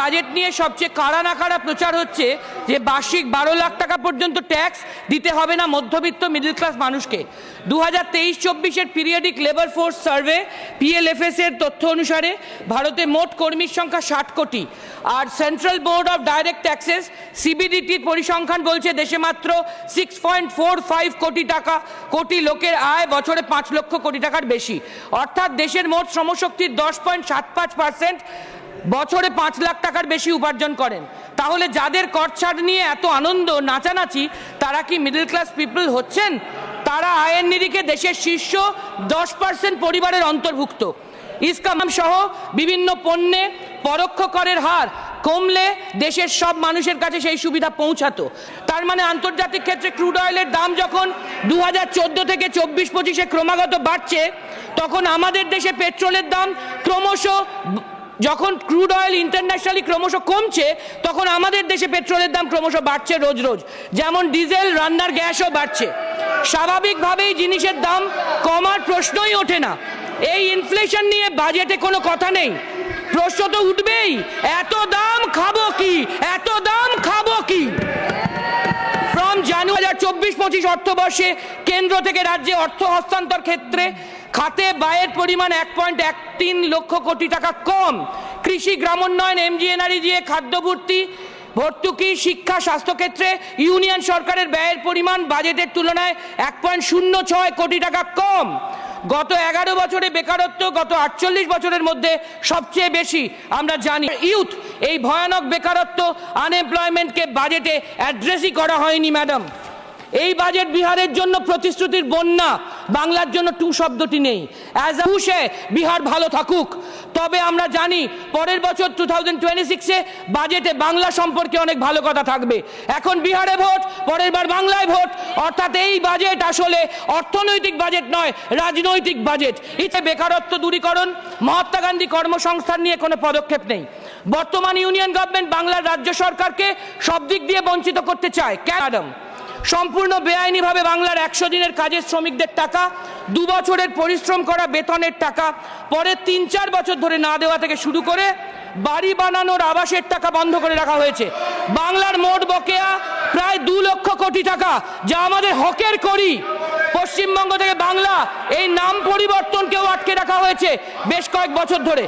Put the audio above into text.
Budget নিয়ে সবচেয়ে কাড়া না কাড়া প্রচার হচ্ছে যে বার্ষিক বারো লাখ টাকা পর্যন্ত ট্যাক্স দিতে হবে না মধ্যবিত্ত মিডল ক্লাস মানুষকে। দু হাজার তেইশ চব্বিশের periodic labour force survey PLFS এর তথ্য অনুসারে ভারতে মোট কর্মীর সংখ্যা ষাট কোটি। আর central board of direct taxes সিবিডিটির পরিসংখ্যান বলছে দেশে মাত্র সিক্স পয়েন্ট ফোর ফাইভ কোটি টাকা, কোটি লোকের আয় বছরে পাঁচ লক্ষ কোটি টাকার বেশি। অর্থাৎ দেশের মোট শ্রমশক্তির দশ পয়েন্ট সাত পাঁচ পার্সেন্ট বছরে পাঁচ লাখ টাকার বেশি উপার্জন করেন। তাহলে যাদের কর ছাড় নিয়ে এত আনন্দ, নাচানাচি, তারা কি মিডল ক্লাস পিপল হচ্ছেন? তারা আয়ের নিরিখে দেশের শীর্ষ দশ পার্সেন্ট পরিবারের অন্তর্ভুক্ত। ইসকাম সহ বিভিন্ন পণ্যে পরোক্ষ করের হার কমলে দেশের সব মানুষের কাছে সেই সুবিধা পৌঁছাতো। তার মানে আন্তর্জাতিক ক্ষেত্রে ক্রুড অয়েলের দাম যখন দু হাজার চোদ্দ থেকে চব্বিশ পঁচিশে ক্রমাগত বাড়ছে, তখন আমাদের দেশে পেট্রোলের দাম ক্রমশ যখন ক্রুড অয়েল ইন্টারন্যাশনালি ক্রমশ কমছে, তখন আমাদের দেশে পেট্রোলের দাম ক্রমশ বাড়ছে রোজ রোজ। যেমন ডিজেল রান্নার গ্যাসও বাড়ছে। স্বাভাবিকভাবেই জিনিসের দাম কমার প্রশ্নই ওঠে না। এই ইনফ্লেশন নিয়ে বাজেটে কোনো কথা নেই। প্রশ্ন তো উঠবেই, এত দাম খাব কি? পঁচিশ অর্থবর্ষে কেন্দ্র থেকে রাজ্যে অর্থ হস্তান্তর ক্ষেত্রে খাতে ব্যয়ের পরিমাণ এক পয়েন্ট এক তিন লক্ষ কোটি টাকা কম। কৃষি, গ্রামোন্নয়ন এমজিএনআরইজিএ খাদ্যভর্তি ভর্তুকি, শিক্ষা, স্বাস্থ্যক্ষেত্রে ইউনিয়ন সরকারের ব্যয়ের পরিমাণ বাজেটের তুলনায় এক পয়েন্ট শূন্য ছয় কোটি টাকা কম। গত এগারো বছরে বেকারত্ব গত আটচল্লিশ বছরের মধ্যে সবচেয়ে বেশি, আমরা জানি। ইউথ, এই ভয়ানক বেকারত্ব আনএমপ্লয়মেন্টকে বাজেটে অ্যাড্রেসই করা হয়নি ম্যাডাম এই বাজেট বিহারের জন্য প্রতিশ্রুতির বন্যা। বাংলার জন্য টু শব্দটি নেই। অ্যাজ আ হুশে, বিহার ভালো থাকুক। তবে আমরা জানি, পরের বছর টু থাউজেন্ড টোয়েন্টি সিক্সে বাজেটে বাংলা সম্পর্কে অনেক ভালো কথা থাকবে। এখন বিহারে ভোট, পরের বার বাংলায় ভোট। অর্থাৎ এই বাজেট আসলে অর্থনৈতিক বাজেট নয়, রাজনৈতিক বাজেট ইতে বেকারত্ব দূরীকরণ, মহাত্মা গান্ধী কর্মসংস্থান নিয়ে কোনো পদক্ষেপ নেই। বর্তমান ইউনিয়ন গভর্নমেন্ট বাংলার রাজ্য সরকারকে সব দিক দিয়ে বঞ্চিত করতে চায়। কেন? ম্যাডাম সম্পূর্ণ বেআইনিভাবে বাংলার একশো দিনের কাজের শ্রমিকদের টাকা, দু বছরের পরিশ্রম করা বেতনের টাকা, পরে তিন চার বছর ধরে না দেওয়া থেকে শুরু করে বাড়ি বানানোর আবাসের টাকা বন্ধ করে রাখা হয়েছে। বাংলার মোট বকেয়া প্রায় দু লক্ষ কোটি টাকা, যা আমাদের হকের করি। পশ্চিমবঙ্গ থেকে বাংলা এই নাম পরিবর্তনকেও আটকে রাখা হয়েছে বেশ কয়েক বছর ধরে।